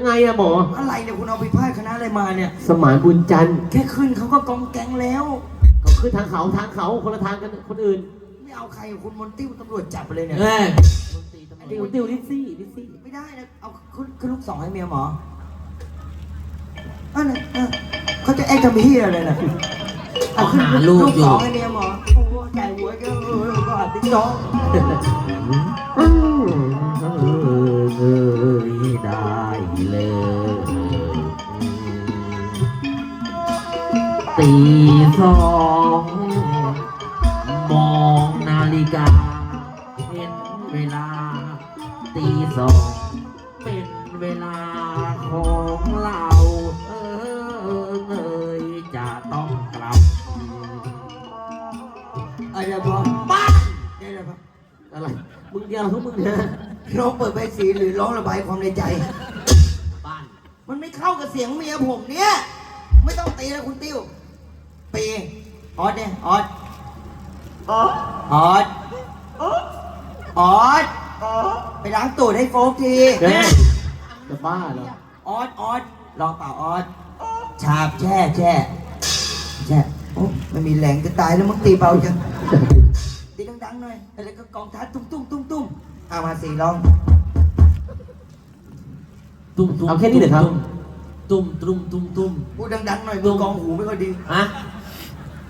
ยังไงอะหมอ อะไรเนี่ยคุณเอาไปพาดคณะอะไรมาเนี่ย สมานบุญจันทร์แค่ขึ้นเขาก็กองแกงแล้วเขาขึ้นทางเขาทางเขาคนละทางกันคนอื่นไม่เอาใครคุณมนติ้วตำรวจจับไปเลยเนี่ยเอ้ยติวติวลิซซี่ลิซซี่ไม่ได้นะเอาขึ้นขึ้นลูกสองให้เมียหมออันนั้นเออเขาจะแอคทำเฮียอะไรน่ะเอาหาลูกอยู่สองให้เมียหมอโอ้โหใจหัวเยอะเลยก็หัดติ๊กน้อง ตีสองมองนาฬิกา เห็นเวลา ตีสองเป็นเวลาของเรา เออเอยจะต้องกลับอะไรบอกบ้าอะไรบอกอะไรมึงเดียวพวกมึงนะร้องเปิดใบสีหรือร้องระบายความในใจ บ้าน มันไม่เข้ากับเสียงเมียผมเนี่ย ไม่ต้องตีแล้วคุณติ้ว ปีออดเนี่ยออดออดออดออดไปล้างตูดให้โฟกทีเฮ้ยจะบ้าเหรอออดออดลองเปล่าออดฉาบแช่แช่แช่โอ้ไม่มีแรงจะตายแล้วมึงตีเบาจังตีดังๆหน่อยแล้วก็กองทัพตุ้มตุ้มตุ้มตุ้มเอามาสี่ลองตุ้มตุ้มเอาแค่นี้เหรอครับตุ้มตุ้มตุ้มตุ้มพูดดังๆหน่อยมือกองหูไม่ค่อยดีฮะ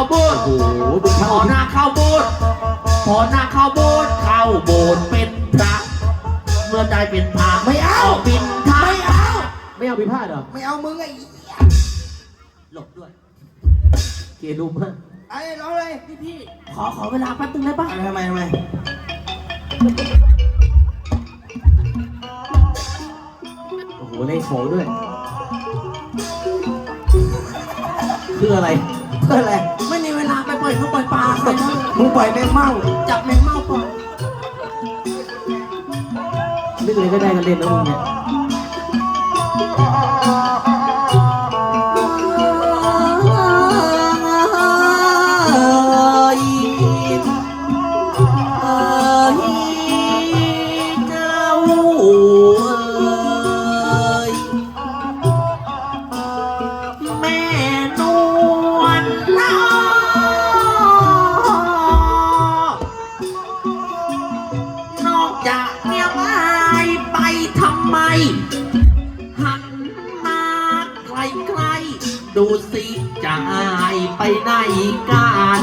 าเข้าโบสถ์โอ้โหดูพเข้าอหน้าเข้าโบสถ์พอหน้าเข้าโบสถ์เข้าโบสถ์เป็นพระ เมื่อได้เป็นพระไม่เอากบินทาไม่เอา ไม่เอาพิพาทเหรอไม่เอามึงไอ้เหี้ยหลบด้วยเกลียดลุมฮะไอ้ร้องเลยพี่พี่ขอขอเวลาแป๊บนึงได้ปะอะไรทำไมทำไมโอ้โหเล่นของด้วยคืออะไร เพื่ออะไร อยเขาปล่อยปลาไปนะมึงปล่อยแมงเม่าจับแมงเม่าปล่อยนึกอะไรก็ได้กันเล่นนะมึงเนี่ย สิจะอายไปไหนกัน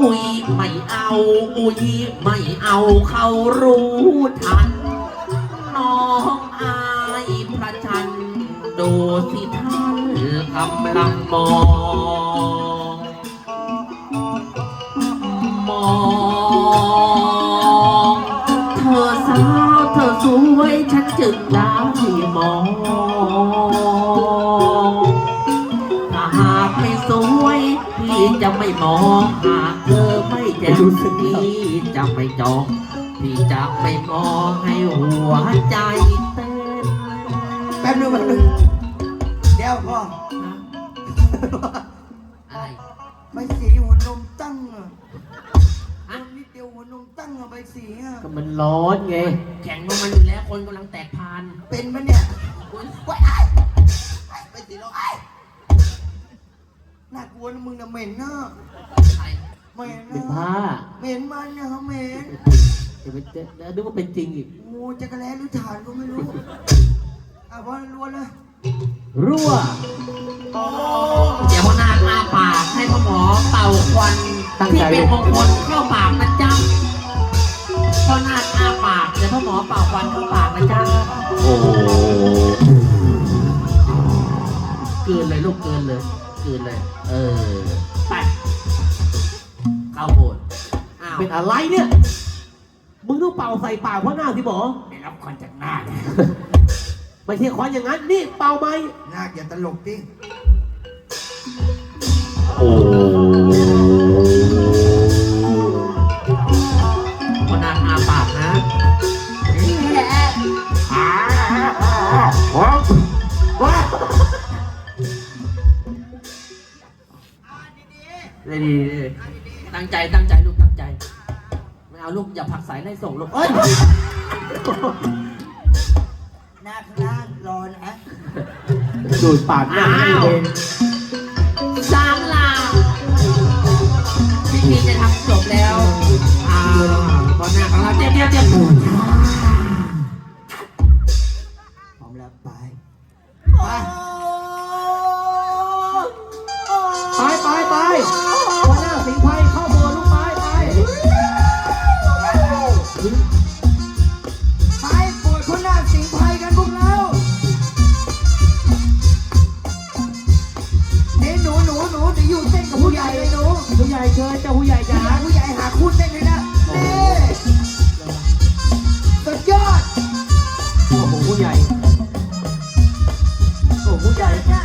อุ้ยไม่เอา อุ้ยไม่เอาเขารู้ทัน น้องอายพระจันทร์ดูสิท่านกำลังมอง มอง เธอสาวเธอสวยฉันจึงได้มอง จะไม่มองหากเธอไม่แจ่มพี่จะไม่จองพี่จะไม่มองให้หัวใจเต้นแป๊บนึงแป๊บนึงเดี๋ยวพ่อนะอะไรใบสีหัวนมตั้งอะฮะนิดเดียวหัวนมตั้งอะใบสีอะก็มันร้อนไงแข่งกับมันอยู่แล้วคนกำลังแตกพานเป็นปะเนี่ยอุ๊ยไว้ไอ้ไอ้ใบสีเราไอ้ น่ากลัวนะมึงนะเหม็นนะใครเหม็นเป็นนะผ้าเหม็นมันนะเหม็นจะไปเจ๊แล้วนึกว่าเป็นจริงอีก งูจะกระแลหรือฐานก็ไม่รู้อะพอล้วนเลยรั่วเดี๋ยวพ่อนาคอาปากให้พ่อหมอเป่าควันตั้งที่ใจเป็นมงคลเข้าปากนะจ๊ะพ่อนาคอาปากเดี๋ยวพ่อหมอเป่าควันเข้าปากนะจ๊ะโอ้โหเกินเลยลูกเกินเลย เกินเลย เออ ไปเข้าโบสถ์อ้าวเป็นอะไรเนี่ย มึงต้องเป่าใส่ปากเพราะหน้าสิหมอได้รับควันจากหน้าเลยไม่ใช่ควันอย่างนั้น นี่เป่าไหมหน้าอย่าตลกดิ โอ้ ตั้งใจตั้งใจลูกตั้งใจไม่เอาลูกอย่าผลักสายให้ส่งลูกเอ้ยหน้าข้างล่างรอนะดูดปากหน้าให้เองสามลาพิธีจะทำจบแล้วอ่าตอนหน้าของเราเจ็บเจ็บเจ็บ ญ่เชิญเจ้าผู้ใหญ่จ๋าผู้ใหญ่หาคู่เต้นเลยนะนี่สุดยอดโอ้โหผู้ใหญ่โอ้โหผู้ใหญ่